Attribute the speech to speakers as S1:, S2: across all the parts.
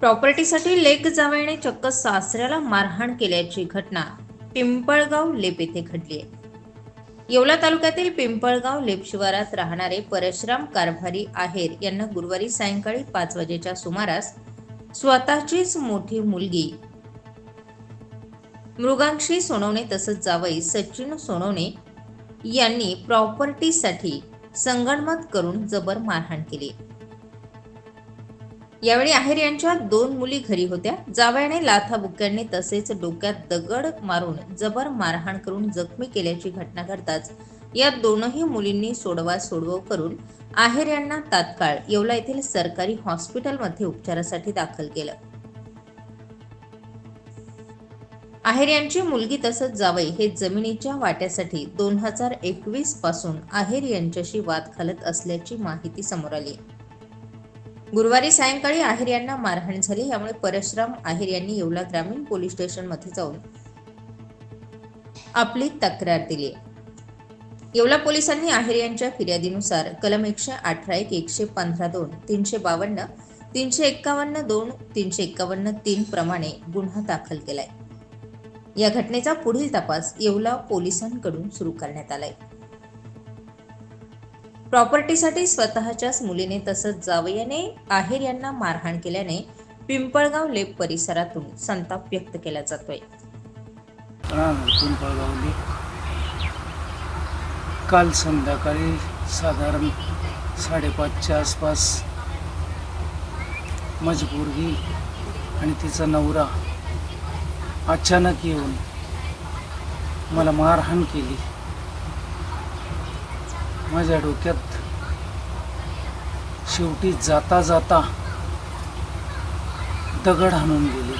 S1: प्रॉपर्टीसाठी लेक जावयाने चक्क सासऱ्याला मारहाण केल्याची घटना पिंपळगाव लेप येथे घडली आहे. येवला तालुक्यातील पिंपळगाव लेप शिवारात राहणारे परशुराम कारभारी आहेर यांना गुरुवारी सायंकाळी पाच वाजेच्या सुमारास स्वतःचीच मोठी मुलगी मृगांक्षी सोनवणे तसंच जावई सचिन सोनवणे यांनी प्रॉपर्टीसाठी संगणमत करून जबर मारहाण केली. यावेळी आहेर यांच्या दोन मुली घरी होत्या. जावयाने लाथाबुक्क्यांनी तसेच डोक्यात दगड मारून जबर मारहाण करून जखमी केल्याची घटना घडताच या दोनही मुलींनी सोडवा सोडवं करून आहेर यांना तात्काळ येवला येथील सरकारी हॉस्पिटलमध्ये उपचारासाठी दाखल केलं. आहेर यांची मुलगी तसंच जावई हे जमिनीच्या वाट्यासाठी दोन हजार एकवीसपासून आहेर यांच्याशी वाद घालत असल्याची माहिती समोर आली. गुरुवारी सायंकाळी आहेर यांना मारहाण झाली. यामुळे परशुराम आहेर यांनी येवला ग्रामीण पोलीस स्टेशनमध्ये जाऊन आपली तक्रार दिली. येवला पोलिसांनी आहेर यांच्या फिर्यादीनुसार कलम एकशे अठरा एक एकशे पंधरा दोन तीनशे बावन्न तीनशे एक्कावन्न दोन तीनशे एक्कावन्न तीन प्रमाणे गुन्हा दाखल केलाय. या घटनेचा पुढील तपास येवला पोलिसांकडून सुरू करण्यात आलाय. प्रॉपर्टीसाठी स्वतःच्याच मुलीने तसंच जावयाने आहेर यांना मारहाण केल्याने पिंपळगाव लेप परिसरातून संताप व्यक्त केला जातोय.
S2: राहणार पिंपळगावली. काल संध्याकाळी साधारण साडेपाचच्या आसपास माझी पोरगी आणि तिचा नवरा अचानक येऊन मला मारहाण केली. माझ्या डोक्यात शेवटी जाता जाता दगड हाणून गेले.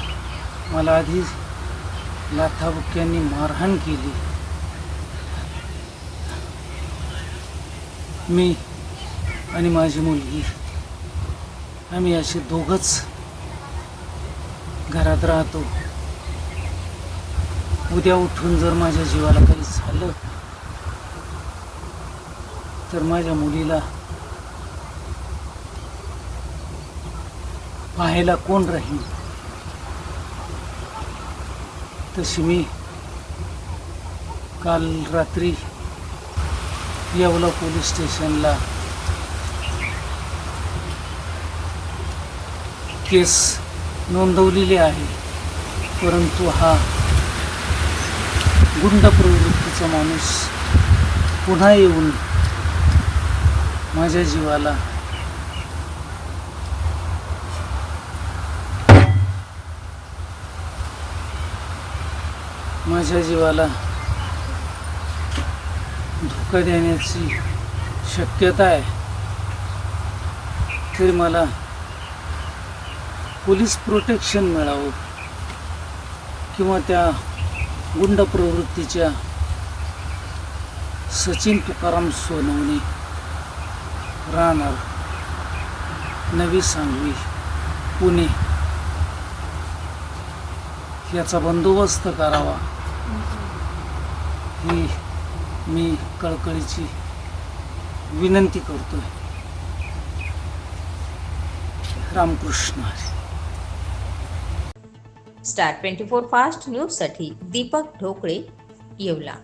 S2: मला आधी लाथाबुक्यांनी मारहाण केली. मी आणि माझी मुलगी आम्ही असे दोघंच घरात राहतो. उद्या उठून जर माझ्या जीवाला काही झालं तर माझ्या मुलीला पाहायला कोण राहील? तशी मी काल रात्री येवला पोलीस स्टेशनला केस नोंदवलेली आहे. परंतु हा गुंड प्रवृत्तीचा माणूस पुन्हा येऊन माझ्या जीवाला. माझ्या जीवाला धोका देण्याची शक्यता आहे. तरी मला पोलीस प्रोटेक्शन मिळावं किंवा त्या गुंड प्रवृत्तीच्या सचिन तुकाराम सोनवणे राहणार. नवी सांगवी पुणे. याचा बंदोबस्त करावा. ही मी कळकळीची विनंती करतोय. Ramakrishna
S1: star twenty four fast न्यूजसाठी दीपक ढोकळे येवला.